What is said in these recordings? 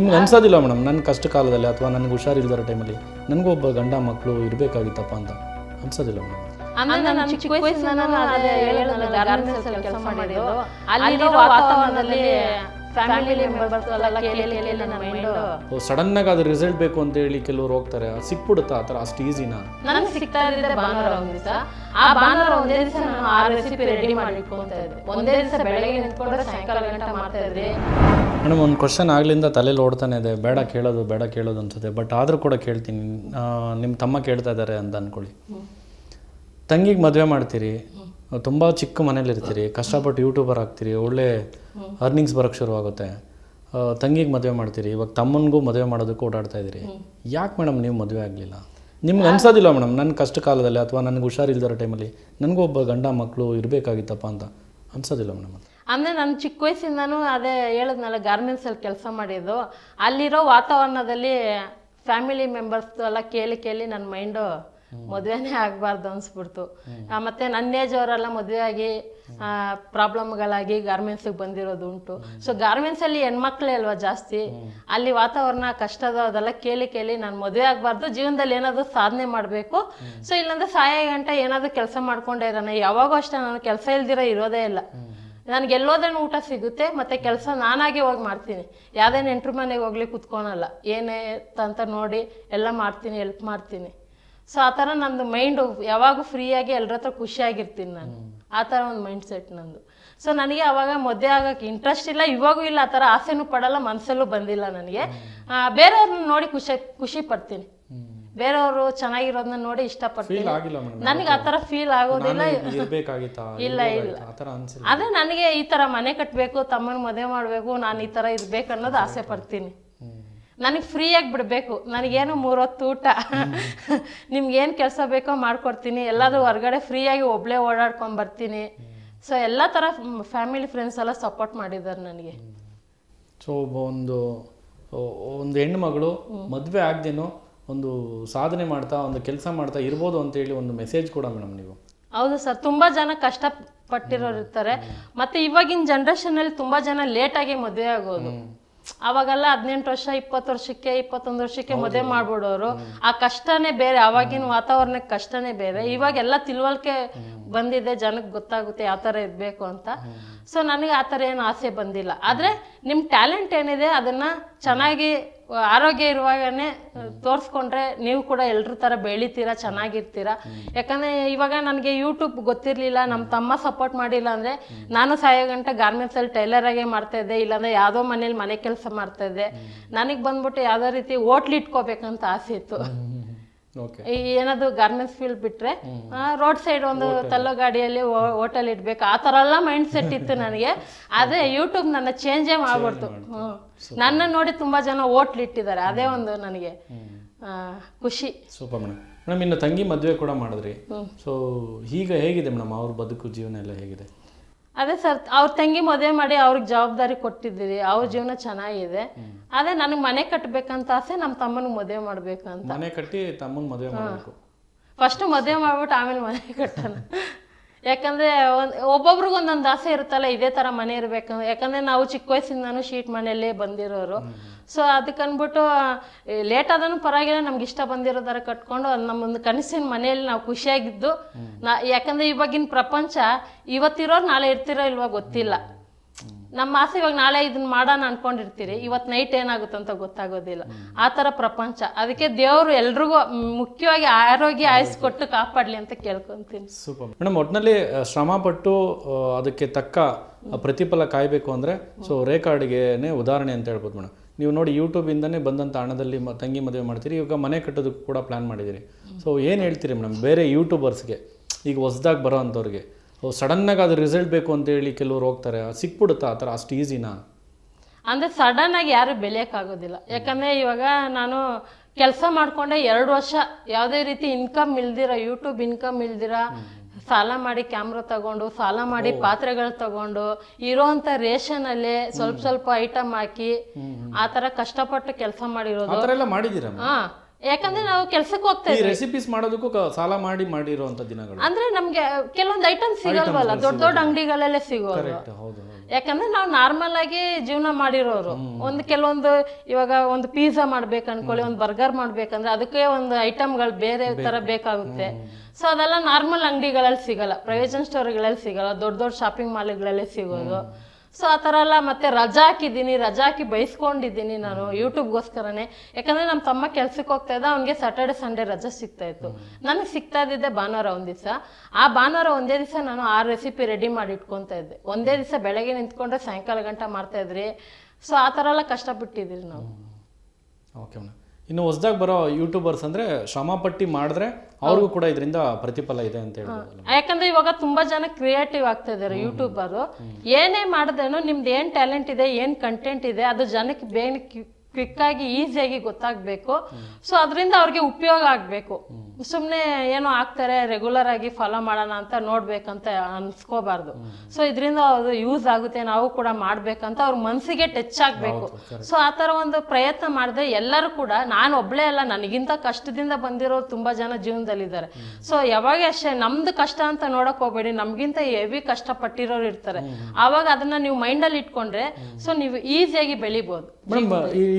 ನಿಮ್ಗೆ ಅನ್ಸೋದಿಲ್ಲ ಮೇಡಮ್. ನನ್ನ ಕಷ್ಟ ಕಾಲದಲ್ಲಿ ಅಥವಾ ನನಗೆ ಹುಷಾರಿಲ್ದಿರೋ ಟೈಮಲ್ಲಿ ನನಗೂ ಒಬ್ಬ ಗಂಡ ಮಕ್ಕಳು ಇರಬೇಕಾಗಿತ್ತಪ್ಪ ಅಂತ ಅನ್ಸೋದಿಲ್ಲ ಮೇಡಮ್. ಅಂದ್ರೆ ನಾನು ಚಿಕ್ಕ ವಯಸ್ಸಿಂದ ಅದೇ ಹೇಳಿದ್ನಲ್ಲ ಗಾರ್ಮೆಂಟ್ಸ್ ಅಲ್ಲಿ ಕೆಲಸ ಮಾಡಿದ್ದು. ಅಲ್ಲಿರೋ ವಾತಾವರಣದಲ್ಲಿ ಫ್ಯಾಮಿಲಿ ಮೆಂಬರ್ಸ್ ಎಲ್ಲ ಕೇಳಿ ನನ್ನ ಮೈಂಡ್ ಸಡನ್ನಾಗಿ ಅದು ರಿಸಲ್ಟ್ ಬೇಕು ಅಂತ ಹೇಳಿ ಕೆಲವರು ಹೋಗ್ತಾರೆ. ಅದು ಸಿಕ್ಬಿಡುತ್ತಾ? ಆ ಥರ ಅಷ್ಟು ಈಸಿನಾ ನನಗೆ ಸಿಗ್ತಾ ಇದ್ದಿದ್ದೆ ಭಾನುವಾರ ಒಂದ್ ದಿವಸ. ಆ ಭಾನುವಾರ ಒಂದೇ ದಿವಸ ನಾನು ಆ ರೆಸಿಪಿ ರೆಡಿ ಮಾಡಿ ಇಟ್ಕೊಂತ ಇದ್ದೆ. ಒಂದೇ ದಿವಸ ಬೆಳಗ್ಗೆ ನಿಂತ್ಕೊಂಡ್ರೆ ಸಾಯಂಕಾಲ ಗಂಟ ಮಾಡ್ತಾ ಇದ್ದೆ. ಮೇಡಮ್ ಒಂದು ಕ್ವಶನ್ ಆಗ್ಲಿಂದ ತಲೆಯಲ್ಲಿ ಓಡ್ತಾನೆ ಇದೆ. ಬೇಡ ಕೇಳೋದು ಬೇಡ ಕೇಳೋದು ಅನ್ಸುತ್ತೆ. ಬಟ್ ಆದರೂ ಕೂಡ ಕೇಳ್ತೀನಿ. ನಿಮ್ಮ ತಮ್ಮ ಕೇಳ್ತಾ ಇದ್ದಾರೆ ಅಂತ ಅನ್ಕೊಳ್ಳಿ. ತಂಗಿಗೆ ಮದುವೆ ಮಾಡ್ತೀರಿ. ತುಂಬ ಚಿಕ್ಕ ಮನೇಲಿರ್ತೀರಿ ಕಷ್ಟಪಟ್ಟು ಯೂಟ್ಯೂಬರ್ ಆಗ್ತೀರಿ, ಒಳ್ಳೆ ಅರ್ನಿಂಗ್ಸ್ ಬರೋಕ್ಕೆ ಶುರು ಆಗುತ್ತೆ ತಂಗಿಗೆ ಮದುವೆ ಮಾಡ್ತೀರಿ, ಇವಾಗ ತಮ್ಮನಿಗೂ ಮದುವೆ ಮಾಡೋದಕ್ಕೂ ಓಡಾಡ್ತಾ ಇದ್ದೀರಿ. ಯಾಕೆ ಮೇಡಮ್ ನೀವು ಮದುವೆ ಆಗಲಿಲ್ಲ? ನಿಮ್ಗೆ ಅನ್ಸೋದಿಲ್ಲ ಮೇಡಮ್ ನನ್ನ ಕಷ್ಟ ಕಾಲದಲ್ಲಿ ಅಥವಾ ನನಗೆ ಹುಷಾರಿಲ್ದಿರೋ ಟೈಮಲ್ಲಿ ನನಗೂ ಒಬ್ಬ ಗಂಡ ಮಕ್ಕಳು ಇರಬೇಕಾಗಿತ್ತಪ್ಪ ಅಂತ ಅನ್ಸೋದಿಲ್ಲ ಮೇಡಮ್ ಅಂದರೆ ನಾನು ಚಿಕ್ಕ ವಯಸ್ಸಿಂದಾನು ಅದೇ ಹೇಳಿದ್ನಲ್ಲ ಗಾರ್ಮೆಂಟ್ಸಲ್ಲಿ ಕೆಲಸ ಮಾಡಿದ್ದು. ಅಲ್ಲಿರೋ ವಾತಾವರಣದಲ್ಲಿ ಫ್ಯಾಮಿಲಿ ಮೆಂಬರ್ಸ್ ಎಲ್ಲ ಕೇಳಿ ಕೇಳಿ ನನ್ನ ಮೈಂಡು ಮದುವೆನೇ ಆಗಬಾರ್ದು ಅನಿಸ್ಬಿಡ್ತು. ಮತ್ತೆ ನನ್ನ ಏಜ್ ಅವರೆಲ್ಲ ಮದುವೆ ಆಗಿ ಪ್ರಾಬ್ಲಮ್ಗಳಾಗಿ ಗಾರ್ಮೆಂಟ್ಸಿಗೆ ಬಂದಿರೋದು ಉಂಟು. ಸೊ ಗಾರ್ಮೆಂಟ್ಸಲ್ಲಿ ಹೆಣ್ಮಕ್ಳೇ ಅಲ್ವಾ ಜಾಸ್ತಿ? ಅಲ್ಲಿ ವಾತಾವರಣ ಕಷ್ಟದ ಅದೆಲ್ಲ ಕೇಳಿ ಕೇಳಿ ನಾನು ಮದುವೆ ಆಗಬಾರ್ದು ಜೀವನದಲ್ಲಿ ಏನಾದರೂ ಸಾಧನೆ ಮಾಡಬೇಕು. ಸೊ ಇಲ್ಲಾಂದ್ರೆ ಸಾಯ ಗಂಟ ಏನಾದರೂ ಕೆಲಸ ಮಾಡ್ಕೊಂಡೇ ಇರೋಣ. ಯಾವಾಗೂ ಅಷ್ಟೇ ನಾನು ಕೆಲಸ ಇಲ್ದಿರ ಇರೋದೇ ಇಲ್ಲ. ನನಗೆ ಎಲ್ಲೋದ್ರೂ ಊಟ ಸಿಗುತ್ತೆ ಮತ್ತೆ ಕೆಲಸ ನಾನಾಗೆ ಹೋಗಿ ಮಾಡ್ತೀನಿ. ಯಾವ್ದೇ ನೆಂಟ್ರ ಮನೆಗೆ ಹೋಗ್ಲಿ ಕುತ್ಕೊಳಲ್ಲ. ಏನೇ ಅಂತ ನೋಡಿ ಎಲ್ಲ ಮಾಡ್ತೀನಿ ಹೆಲ್ಪ್ ಮಾಡ್ತೀನಿ. ಸೊ ಆ ಥರ ನಂದು ಮೈಂಡು ಯಾವಾಗೂ ಫ್ರೀಯಾಗಿ ಎಲ್ಲರ ಹತ್ರ ಖುಷಿಯಾಗಿರ್ತೀನಿ ನಾನು. ಆ ಥರ ಒಂದು ಮೈಂಡ್ ಸೆಟ್ ನಂದು. ಸೊ ನನಗೆ ಅವಾಗ ಮದುವೆ ಆಗೋಕ್ಕೆ ಇಂಟ್ರೆಸ್ಟ್ ಇಲ್ಲ ಇವಾಗೂ ಇಲ್ಲ ಆ ಥರ ಆಸೆನೂ ಪಡಲ್ಲ ಮನಸ್ಸಲ್ಲೂ ಬಂದಿಲ್ಲ ನನಗೆ. ಬೇರೆಯವ್ರನ್ನ ನೋಡಿ ಖುಷಿ ಖುಷಿ ಪಡ್ತೀನಿ. ಬೇರೆಯವರು ಚೆನ್ನಾಗಿರೋದನ್ನ ನೋಡಿ ಇಷ್ಟಪಡ್ತೀನಿ ನನಗೆ ಆ ಥರ ಫೀಲ್ ಆಗೋದಿಲ್ಲ. ಇಲ್ಲ, ಇಲ್ಲ. ಆ ಥರ ಅನ್ಸಿಲ್ಲ. ಅದೇ ನನಗೆ ಈ ಥರ ಮನೆ ಕಟ್ಟಬೇಕು ತಮ್ಮನ ಮದುವೆ ಮಾಡಬೇಕು ನಾನು ಈ ತರ ಇರ್ಬೇಕು ಅನ್ನೋದು ಆಸೆ ಪಡ್ತೀನಿ. ನನಗೆ ಫ್ರೀಯಾಗಿ ಬಿಡಬೇಕು. ನನಗೇನು ಮೂರೊತ್ತು ಊಟ? ನಿಮ್ಗೇನು ಕೆಲಸ ಬೇಕೋ ಮಾಡ್ಕೊಡ್ತೀನಿ. ಎಲ್ಲಾದರೂ ಹೊರಗಡೆ ಫ್ರೀಯಾಗಿ ಒಬ್ಳೇ ಓಡಾಡ್ಕೊಂಡು ಬರ್ತೀನಿ. ಸೊ ಎಲ್ಲ ಥರ ಫ್ಯಾಮಿಲಿ ಫ್ರೆಂಡ್ಸ್ ಎಲ್ಲ ಸಪೋರ್ಟ್ ಮಾಡಿದ್ದಾರೆ ನನಗೆ. ಸೊ ಒಂದು ಒಂದು ಹೆಣ್ಣು ಮಗಳು ಮದುವೆ ಆಗದೇನು ಒಂದು ಸಾಧನೆ ಮಾಡ್ತಾ ಒಂದು ಕೆಲಸ ಮಾಡ್ತಾ ಇರ್ಬೋದು ಅಂತೇಳಿ ಒಂದು ಮೆಸೇಜ್ ಕೂಡ ಮೇಡಮ್ ನೀವು. ಹೌದು ಸರ್. ತುಂಬ ಜನ ಕಷ್ಟಪಟ್ಟಿರೋರು ಇರ್ತಾರೆ. ಮತ್ತೆ ಇವಾಗಿನ ಜನರೇಷನ್ ಅಲ್ಲಿ ತುಂಬಾ ಜನ ಲೇಟ್ ಆಗಿ ಮದುವೆ ಆಗೋದು. ಅವಾಗೆಲ್ಲ ಹದಿನೆಂಟು ವರ್ಷ ಇಪ್ಪತ್ತು ವರ್ಷಕ್ಕೆ ಇಪ್ಪತ್ತೊಂದು ವರ್ಷಕ್ಕೆ ಮದುವೆ ಮಾಡ್ಬಿಡೋರು. ಆ ಕಷ್ಟನೇ ಬೇರೆ ಅವಾಗಿನ ವಾತಾವರಣಕ್ಕೆ ಕಷ್ಟನೇ ಬೇರೆ. ಇವಾಗ ಎಲ್ಲ ತಿಳುವಳಿಕೆ ಬಂದಿದೆ ಜನಕ್ಕೆ ಗೊತ್ತಾಗುತ್ತೆ ಯಾವ ಥರ ಇರಬೇಕು ಅಂತ. ಸೊ ನನಗೆ ಆ ಥರ ಏನು ಆಸೆ ಬಂದಿಲ್ಲ. ಆದರೆ ನಿಮ್ಮ ಟ್ಯಾಲೆಂಟ್ ಏನಿದೆ ಅದನ್ನ ಚೆನ್ನಾಗಿ ಆರೋಗ್ಯ ಇರುವಾಗನೆ ತೋರಿಸ್ಕೊಂಡ್ರೆ ನೀವು ಕೂಡ ಎಲ್ರ ಥರ ಬೆಳಿತೀರಾ ಚೆನ್ನಾಗಿರ್ತೀರಾ. ಯಾಕಂದ್ರೆ ಇವಾಗ ನನಗೆ ಯೂಟ್ಯೂಬ್ ಗೊತ್ತಿರಲಿಲ್ಲ ನಮ್ಮ ತಮ್ಮ ಸಪೋರ್ಟ್ ಮಾಡಿಲ್ಲ ಅಂದರೆ ನಾನು ಸಾಯೋ ಗಾರ್ಮೆಂಟ್ಸ್ ಗಾರ್ಮೆಂಟ್ಸಲ್ಲಿ ಟೈಲರ್ ಆಗೇ ಮಾಡ್ತಾ ಇದ್ದೆ ಇಲ್ಲಾಂದ್ರೆ ಯಾವುದೋ ಮನೇಲಿ ಮನೆ ಕೆಲಸ ಮಾಡ್ತಾ ಇದ್ದೆ. ನನಗೆ ಬಂದ್ಬಿಟ್ಟು ಯಾವುದೋ ರೀತಿ ಹೋಟ್ಲ್ ಇಟ್ಕೋಬೇಕಂತ ಆಸೆ ಇತ್ತು. ಈ ಏನಾದ್ರು ಗಾರ್ಮೆಂಟ್ಸ್ ಫೀಲ್ಡ್ ಬಿಟ್ರೆ ರೋಡ್ ಸೈಡ್ ಒಂದು ತಲ್ಲೋ ಗಾಡಿಯಲ್ಲಿ ಹೋಟೆಲ್ ಇಡ್ಬೇಕು. ಆ ಥರ ಎಲ್ಲ ಮೈಂಡ್ ಸೆಟ್ ಇತ್ತು ನನಗೆ. ಅದೇ ಯೂಟ್ಯೂಬ್ ನನ್ನ ಚೇಂಜೇ ಮಾಡ್ಬಿಡ್ತು. ನನ್ನ ನೋಡಿ ತುಂಬಾ ಜನ ಹೋಟ್ಲ್ ಇಟ್ಟಿದ್ದಾರೆ. ಅದೇ ಒಂದು ನನಗೆ ಖುಷಿ. ಸೂಪರ್ ಮೇಡಮ್ ಮೇಡಮ್ ಇನ್ನು ತಂಗಿ ಮದುವೆ ಕೂಡ ಮಾಡಿದ್ರಿ. ಸೊ ಈಗ ಹೇಗಿದೆ ಮೇಡಮ್ ಅವ್ರ ಬದುಕು ಜೀವನ ಎಲ್ಲ ಹೇಗಿದೆ? ಅದೇ ಸರ್ ಅವ್ರ ತಂಗಿ ಮದುವೆ ಮಾಡಿ ಅವ್ರಿಗೆ ಜವಾಬ್ದಾರಿ ಕೊಟ್ಟಿದ್ದೀರಿ ಅವ್ರ ಜೀವನ ಚೆನ್ನಾಗಿದೆ. ಅದೇ ನನಗೆ ಮನೆ ಕಟ್ಟಬೇಕಂತ ಆಸೆ ನಮ್ಮ ತಮ್ಮನಿಗೆ ಮದುವೆ ಮಾಡ್ಬೇಕಂತ. ಮನೆ ಕಟ್ಟಿ ತಮ್ಮನ ಮದುವೆ ಮಾಡಬೇಕು. ಫಸ್ಟ್ ಮದುವೆ ಮಾಡ್ಬಿಟ್ಟು ಆಮೇಲೆ ಮನೆ ಕಟ್ಟೋಣ. ಯಾಕಂದ್ರೆ ಒಂದ್ ಒಬ್ಬೊಬ್ರಿಗೆ ಒಂದೊಂದು ಆಸೆ ಇರುತ್ತಲ್ಲ ಇದೇ ತರ ಮನೆ ಇರ್ಬೇಕು. ಯಾಕಂದ್ರೆ ನಾವು ಚಿಕ್ಕ ವಯಸ್ಸಿಂದಾನು ಶೀಟ್ ಮನೆಯಲ್ಲೇ ಬಂದಿರೋರು. ಸೊ ಅದಕ್ಕೆ ಅಂದ್ಬಿಟ್ಟು ಲೇಟ್ ಆದನು ಪರವಾಗಿಲ್ಲ ನಮ್ಗೆ ಇಷ್ಟ ಬಂದಿರೋ ಥರ ಕಟ್ಕೊಂಡು ಅದು ನಮ್ಮೊಂದು ಕನಸಿನ ಮನೆಯಲ್ಲಿ ನಾವು ಖುಷಿಯಾಗಿದ್ದು ನಾ ಯಾಕಂದರೆ ಇವಾಗಿನ ಪ್ರಪಂಚ ಇವತ್ತಿರೋರು ನಾಳೆ ಇರ್ತಿರೋ ಇಲ್ವಾ ಗೊತ್ತಿಲ್ಲ. ನಮ್ಮ ಆಸೆ ಇವಾಗ ನಾಳೆ ಇದನ್ನ ಮಾಡೋಣ ಅನ್ಕೊಂಡಿರ್ತೀರಿ ಇವತ್ತು ನೈಟ್ ಏನಾಗುತ್ತೆ ಅಂತ ಗೊತ್ತಾಗೋದಿಲ್ಲ. ಆ ಥರ ಪ್ರಪಂಚ. ಅದಕ್ಕೆ ದೇವರು ಎಲ್ರಿಗೂ ಮುಖ್ಯವಾಗಿ ಆರೋಗ್ಯ ಆಯಸ್ ಕೊಟ್ಟು ಕಾಪಾಡಲಿ ಅಂತ ಕೇಳ್ಕೊತೀನಿ. ಸೂಪರ್. ಮೇಡಮ್ ಒಟ್ಟಿನಲ್ಲಿ ಶ್ರಮ ಪಟ್ಟು ಅದಕ್ಕೆ ತಕ್ಕ ಪ್ರತಿಫಲ ಕಾಯಬೇಕು ಅಂದರೆ ಸೊ ರೇಖಾ ಅಡುಗೆನೇ ಉದಾಹರಣೆ ಅಂತ ಹೇಳ್ಬೋದು ಮೇಡಮ್. ನೀವು ನೋಡಿ ಯೂಟ್ಯೂಬಿಂದನೇ ಬಂದಂಥ ಹಣದಲ್ಲಿ ಮ ತಂಗಿ ಮದುವೆ ಮಾಡ್ತೀರಿ. ಇವಾಗ ಮನೆ ಕಟ್ಟೋದಕ್ಕೆ ಕೂಡ ಪ್ಲ್ಯಾನ್ ಮಾಡಿದ್ದೀರಿ. ಸೊ ಏನು ಹೇಳ್ತೀರಿ ಮೇಡಮ್? ಬೇರೆ ಯೂಟ್ಯೂಬರ್ಸ್ಗೆ ಈಗ ಹೊಸ್ದಾಗಿ ಬರೋ ಅಂಥವ್ರಿಗೆ ಸಡನ್ನಾಗಿ ಅದು ರಿಸಲ್ಟ್ ಬೇಕು ಅಂತೇಳಿ ಕೆಲವ್ರು ಹೋಗ್ತಾರೆ ಸಿಕ್ಬಿಡುತ್ತಾ? ಆ ಥರ ಅಷ್ಟು ಈಸಿನಾ ಅಂದರೆ ಸಡನ್ನಾಗಿ ಯಾರು ಬೆಳೆಯೋಕ್ಕಾಗೋದಿಲ್ಲ. ಯಾಕಂದರೆ ಇವಾಗ ನಾನು ಕೆಲಸ ಮಾಡಿಕೊಂಡೆ ಎರಡು ವರ್ಷ. ಯಾವುದೇ ರೀತಿ ಇನ್ಕಮ್ ಇಲ್ದಿರ ಯೂಟ್ಯೂಬ್ ಇನ್ಕಮ್ ಇಲ್ದಿರ ಸಾಲ ಮಾಡಿ ಕ್ಯಾಮ್ರಾ ತಗೊಂಡು ಸಾಲ ಮಾಡಿ ಪಾತ್ರೆಗಳು ತಗೊಂಡು ಇರೋಂಥ ರೇಷನ್ ಅಲ್ಲಿ ಸ್ವಲ್ಪ ಸ್ವಲ್ಪ ಐಟಮ್ ಹಾಕಿ ಆತರ ಕಷ್ಟಪಟ್ಟು ಕೆಲಸ ಮಾಡಿರೋದು. ಹಾ ಯಾಕಂದ್ರೆ ನಾವು ಕೆಲ್ಸಕ್ಕೆ ಹೋಗ್ತಾ ಈ ಇದ್ವಿ ರೆಸಿಪೀಸ್ ಮಾಡೋದಕ್ಕೂ ಕ- ಸಾಲ ಮಾಡಿ ಮಾಡಿರುವಂತ ದಿನಗಳು. ಅಂದ್ರೆ ನಮ್ಗೆ ಕೆಲವೊಂದು ಐಟಮ್ ಸಿಗಲ್ವಲ್ಲ ದೊಡ್ಡ ದೊಡ್ಡ ಅಂಗಡಿಗಳಲ್ಲೇ ಸಿಗೋದು. ಕರೆಕ್ಟ್ ಹೌದು ಹೌದು. ಯಾಕಂದ್ರೆ ನಾವು ನಾರ್ಮಲ್ ಆಗಿ ಜೀವನ ಮಾಡಿರೋರು. ಒಂದು ಕೆಲವೊಂದು ಇವಾಗ ಒಂದು ಪಿಜ್ಜಾ ಮಾಡ್ಬೇಕು ಅನ್ಕೊಳ್ಳಿ ಒಂದು ಬರ್ಗರ್ ಮಾಡ್ಬೇಕಂದ್ರೆ ಅದಕ್ಕೆ ಒಂದು ಐಟಮ್ಗಳು ಬೇರೆ ತರ ಬೇಕಾಗುತ್ತೆ. ಸೊ ಅದೆಲ್ಲ ನಾರ್ಮಲ್ ಅಂಗಡಿಗಳಲ್ಲಿ ಸಿಗಲ್ಲ ಪ್ರಯೋಜನ ಸ್ಟೋರ್ಗಳಲ್ಲಿ ಸಿಗಲ್ಲ ದೊಡ್ಡ ದೊಡ್ಡ ಶಾಪಿಂಗ್ ಮಾಲ್ಗಳಲ್ಲಿ ಸಿಗೋದು. ಸೊ ಆ ಥರ ಎಲ್ಲ ಮತ್ತೆ ರಜಾ ಹಾಕಿದ್ದೀನಿ, ರಜಾ ಹಾಕಿ ಬೈಸ್ಕೊಂಡಿದ್ದೀನಿ ನಾನು ಯೂಟ್ಯೂಬ್ಗೋಸ್ಕರನೇ ಯಾಕಂದ್ರೆ ನಮ್ಮ ತಮ್ಮ ಕೆಲ್ಸಕ್ಕೆ ಹೋಗ್ತಾ ಇದ್ದ, ಅವ್ನಿಗೆ ಸ್ಯಾಟರ್ಡೆ ಸಂಡೇ ರಜಾ ಸಿಗ್ತಾ ಇತ್ತು. ನನಗೆ ಸಿಗ್ತಾ ಇದ್ದಿದ್ದೆ ಭಾನುವಾರ ಒಂದು ದಿವಸ. ಆ ಭಾನುವಾರ ಒಂದೇ ದಿವಸ ನಾನು ಆ ರೆಸಿಪಿ ರೆಡಿ ಮಾಡಿ ಇಟ್ಕೊತಾ ಇದ್ದೆ. ಒಂದೇ ದಿವಸ ಬೆಳಗ್ಗೆ ನಿಂತ್ಕೊಂಡ್ರೆ ಸಾಯಂಕಾಲ ಗಂಟ ಮಾಡ್ತಾಯಿದ್ರಿ ಸೊ ಆ ಥರ ಎಲ್ಲ ಕಷ್ಟಪಟ್ಟಿದ್ದೀರಿ ನಾವು. ಓಕೆ ಇನ್ನು ಹೊಸದಾಗಿ ಬರೋ ಯೂಟ್ಯೂಬರ್ಸ್ ಅಂದ್ರೆ ಶ್ರಮ ಪಟ್ಟಿ ಮಾಡಿದ್ರೆ ಅವ್ರಿಗೂ ಕೂಡ ಇದರಿಂದ ಪ್ರತಿಫಲ ಇದೆ ಅಂತ ಹೇಳ್ಬೋದು. ಯಾಕಂದ್ರೆ ಇವಾಗ ತುಂಬಾ ಜನ ಕ್ರಿಯೇಟಿವ್ ಆಗ್ತಾ ಇದಾರೆ ಯೂಟ್ಯೂಬರು ಏನೇ ಮಾಡಿದ್ರೇನು ನಿಮ್ದು ಏನ್ ಟ್ಯಾಲೆಂಟ್ ಇದೆ ಏನ್ ಕಂಟೆಂಟ್ ಇದೆ ಅದು ಜನಕ್ಕೆ ಬೇಗ ಕ್ವಿಕ್ ಆಗಿ ಈಸಿಯಾಗಿ ಗೊತ್ತಾಗ್ಬೇಕು. ಸೊ ಅದರಿಂದ ಅವ್ರಿಗೆ ಉಪಯೋಗ ಆಗ್ಬೇಕು. ಸುಮ್ಮನೆ ಏನೋ ಆಗ್ತಾರೆ ರೆಗ್ಯುಲರ್ ಆಗಿ ಫಾಲೋ ಮಾಡೋಣ ಅಂತ ನೋಡ್ಬೇಕಂತ ಅನ್ಸ್ಕೋಬಾರ್ದು. ಸೊ ಇದರಿಂದ ಅದು ಯೂಸ್ ಆಗುತ್ತೆ ನಾವು ಕೂಡ ಮಾಡ್ಬೇಕಂತ ಅವ್ರ ಮನಸ್ಸಿಗೆ ಟಚ್ ಆಗ್ಬೇಕು. ಸೊ ಆ ಥರ ಒಂದು ಪ್ರಯತ್ನ ಮಾಡಿದ್ರೆ ಎಲ್ಲರೂ ಕೂಡ ನಾನು ಒಬ್ಳೇ ಅಲ್ಲ ನನಗಿಂತ ಕಷ್ಟದಿಂದ ಬಂದಿರೋ ತುಂಬಾ ಜನ ಜೀವನದಲ್ಲಿದ್ದಾರೆ. ಸೊ ಯಾವಾಗ ಅಷ್ಟೇ ನಮ್ದು ಕಷ್ಟ ಅಂತ ನೋಡಕ್ ಹೋಗ್ಬೇಡಿ ನಮ್ಗಿಂತ ಹೆವಿ ಕಷ್ಟ ಪಟ್ಟಿರೋರು ಇರ್ತಾರೆ ಆವಾಗ ಅದನ್ನ ನೀವು ಮೈಂಡಲ್ಲಿ ಇಟ್ಕೊಂಡ್ರೆ ಸೊ ನೀವು ಈಸಿಯಾಗಿ ಬೆಳಿಬೋದು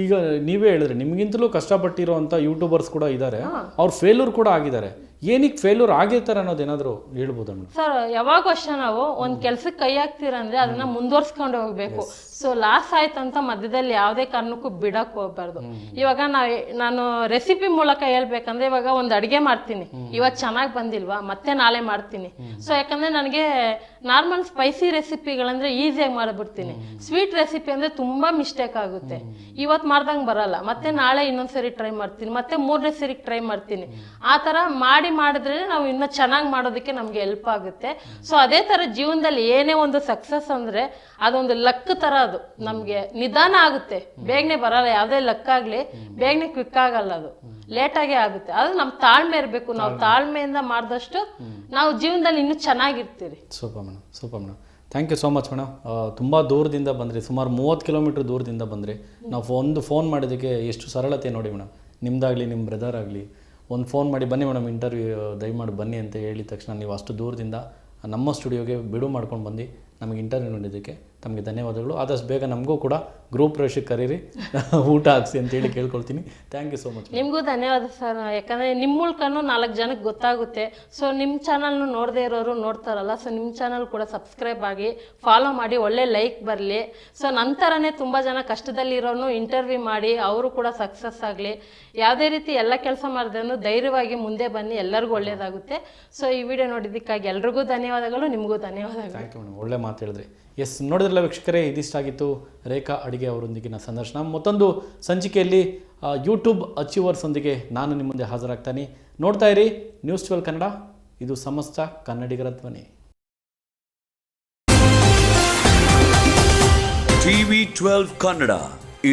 ಈಗ ನೀವೇ ಹೇಳಿದ್ರೆ ನಿಮ್ಗಿಂತಲೂ ಕಷ್ಟಪಟ್ಟಿರೋ ಯೂಟ್ಯೂಬರ್ಸ್ ಕೂಡ ಇದ್ದಾರೆ. ಅವ್ರ ಫೇಲ್ಯೂರ್ ಕೂಡ ಆಗಿದ್ದಾರೆ. ಏನಕ್ಕೆ ಫೇಲ್ಯೂರ್ ಆಗಿರ್ತಾರೆ ಅನ್ನೋದೇನಾದರೂ ಹೇಳ್ಬೋದಾ ಮೇಡಮ್? ಸರ್ ಯಾವಾಗ ಅಷ್ಟೇ ನಾವು ಒಂದ್ ಕೆಲ್ಸಕ್ಕೆ ಕೈ ಹಾಕ್ತೀರಂದ್ರೆ ಅದನ್ನ ಮುಂದುವರ್ಸ್ಕೊಂಡು ಹೋಗ್ಬೇಕು. ಸೊ ಲಾಸ್ ಆಯ್ತಂತ ಮಧ್ಯದಲ್ಲಿ ಯಾವುದೇ ಕಾರಣಕ್ಕೂ ಬಿಡಕ್ ಹೋಗ್ಬಾರ್ದು. ಇವಾಗ ನಾ ನಾನು ರೆಸಿಪಿ ಮೂಲಕ ಹೇಳ್ಬೇಕಂದ್ರೆ ಇವಾಗ ಒಂದ್ ಅಡಿಗೆ ಮಾಡ್ತೀನಿ. ಇವತ್ತು ಚೆನ್ನಾಗಿ ಬಂದಿಲ್ವಾ? ಮತ್ತೆ ನಾಳೆ ಮಾಡ್ತೀನಿ. ಸೊ ಯಾಕಂದ್ರೆ ನನಗೆ ನಾರ್ಮಲ್ ಸ್ಪೈಸಿ ರೆಸಿಪಿಗಳಂದ್ರೆ ಈಸಿಯಾಗಿ ಮಾಡಿಬಿಡ್ತೀನಿ. ಸ್ವೀಟ್ ರೆಸಿಪಿ ಅಂದ್ರೆ ತುಂಬಾ ಮಿಸ್ಟೇಕ್ ಆಗುತ್ತೆ. ಇವತ್ತು ಮಾಡ್ದಂಗೆ ಬರಲ್ಲ. ಮತ್ತೆ ನಾಳೆ ಇನ್ನೊಂದ್ಸರಿ ಟ್ರೈ ಮಾಡ್ತೀನಿ. ಮತ್ತೆ ಮೂರನೇ ಸರಿ ಟ್ರೈ ಮಾಡ್ತೀನಿ. ಆ ಥರ ಮಾಡಿ ಮಾಡಿದ್ರೆ ನಾವು ಇನ್ನೂ ಚೆನ್ನಾಗಿ ಮಾಡೋದಕ್ಕೆ ನಮ್ಗೆ ಹೆಲ್ಪ್ ಆಗುತ್ತೆ. ಸೊ ಅದೇ ಥರ ಜೀವನದಲ್ಲಿ ಏನೇ ಒಂದು ಸಕ್ಸಸ್ ಅಂದ್ರೆ ಅದೊಂದು ಲಕ್ ಥರ ಅದು. ನಮಗೆ ನಿಧಾನ ಆಗುತ್ತೆ. ಬೇಗನೆ ಬರಲ್ಲ. ಯಾವುದೇ ಲಕ್ ಆಗಲಿ, ಬೇಗನೆ ಕ್ವಿಕ್ ಆಗಲ್ಲ ಅದು. ಲೇಟಾಗೇ ಆಗುತ್ತೆ. ಅದು ನಮ್ಮ ತಾಳ್ಮೆ ಇರಬೇಕು. ನಾವು ತಾಳ್ಮೆಯಿಂದ ಮಾಡಿದಷ್ಟು ನಾವು ಜೀವನದಲ್ಲಿ ಇನ್ನೂ ಚೆನ್ನಾಗಿರ್ತೀರಿ. Super madam super madam thank you so much madam ತುಂಬ ದೂರದಿಂದ ಬಂದ್ರಿ. ಸುಮಾರು ಮೂವತ್ತು ಕಿಲೋಮೀಟ್ರ್ ದೂರದಿಂದ ಬಂದ್ರಿ. ನಾವು ಒಂದು ಫೋನ್ ಮಾಡಿದ್ದಕ್ಕೆ ಎಷ್ಟು ಸರಳತೆ ನೋಡಿ ಮೇಡಮ್ ನಿಮ್ದಾಗಲಿ ನಿಮ್ಮ ಬ್ರದರ್ ಆಗಲಿ. ಒಂದು ಫೋನ್ ಮಾಡಿ ಬನ್ನಿ ಮೇಡಮ್ ಇಂಟರ್ವ್ಯೂ ದಯಮಾಡಿ ಬನ್ನಿ ಅಂತ ಹೇಳಿದ ತಕ್ಷಣ ನೀವು ಅಷ್ಟು ದೂರದಿಂದ ನಮ್ಮ ಸ್ಟುಡಿಯೋಗೆ ಬಿಡು ಮಾಡ್ಕೊಂಡು ಬಂದು. ನಮಗೆ ಇಂಟರ್ವ್ಯೂ ನೀಡಿದ್ದಕ್ಕೆ ತಮಗೆ ಧನ್ಯವಾದಗಳು. ಆದಷ್ಟು ಬೇಗ ನಮಗೂ ಕೂಡ ಗ್ರೂಪ್ ರೇಷಕ್ಕೆ ಕರೀರಿ. ಊಟ ಹಾಕ್ಸಿ ಅಂತೇಳಿ ಕೇಳ್ಕೊಳ್ತೀನಿ. ಥ್ಯಾಂಕ್ ಯು ಸೋ ಮಚ್ ನಿಮಗೂ ಧನ್ಯವಾದ ಸರ್. ಯಾಕಂದರೆ ನಿಮ್ಮ ಮೂಲಕನೂ ನಾಲ್ಕು ಜನಕ್ಕೆ ಗೊತ್ತಾಗುತ್ತೆ. ಸೊ ನಿಮ್ಮ ಚಾನಲ್ನು ನೋಡದೇ ಇರೋರು ನೋಡ್ತಾರಲ್ಲ. ಸೊ ನಿಮ್ಮ ಚಾನಲ್ ಕೂಡ ಸಬ್ಸ್ಕ್ರೈಬ್ ಆಗಿ ಫಾಲೋ ಮಾಡಿ ಒಳ್ಳೆ ಲೈಕ್ ಬರಲಿ. ಸೊ ನಂತರನೇ ತುಂಬ ಜನ ಕಷ್ಟದಲ್ಲಿರೋನು ಇಂಟರ್ವ್ಯೂ ಮಾಡಿ ಅವರು ಕೂಡ ಸಕ್ಸಸ್ ಆಗಲಿ. ಯಾವುದೇ ರೀತಿ ಎಲ್ಲ ಕೆಲಸ ಮಾಡಿದ್ರೂ ಧೈರ್ಯವಾಗಿ ಮುಂದೆ ಬನ್ನಿ. ಎಲ್ಲರಿಗೂ ಒಳ್ಳೆಯದಾಗುತ್ತೆ ಸೊ ಈ ವಿಡಿಯೋ ನೋಡಿದ್ದಕ್ಕಾಗಿ ಎಲ್ರಿಗೂ ಧನ್ಯವಾದಗಳು. ನಿಮಗೂ ಧನ್ಯವಾದಗಳು. ಒಳ್ಳೆ ಮಾತು ಹೇಳಿದ್ರಿ. ಎಸ್, ನೋಡಿದ್ರಲ್ಲ ವೀಕ್ಷಕರೇ, ಇದಿಷ್ಟಾಗಿತ್ತು ರೇಖಾ ಅಡುಗೆ ಅವರೊಂದಿಗಿನ ಸಂದರ್ಶನ. ಮತ್ತೊಂದು ಸಂಚಿಕೆಯಲ್ಲಿ ಯೂಟ್ಯೂಬ್ ಅಚೀವರ್ಸ್ ಒಂದಿಗೆ ನಾನು ನಿಮ್ಮ ಮುಂದೆ ಹಾಜರಾಗ್ತಾನೆ. ನೋಡ್ತಾ ಇರಿ ನ್ಯೂಸ್ ಟ್ವೆಲ್ ಕನ್ನಡ, ಇದು ಸಮಸ್ತ ಕನ್ನಡಿಗರ ಧ್ವನಿ. ಟಿವಿ ಟ್ವೆಲ್ವ್ ಕನ್ನಡ,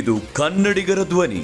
ಇದು ಕನ್ನಡಿಗರ ಧ್ವನಿ.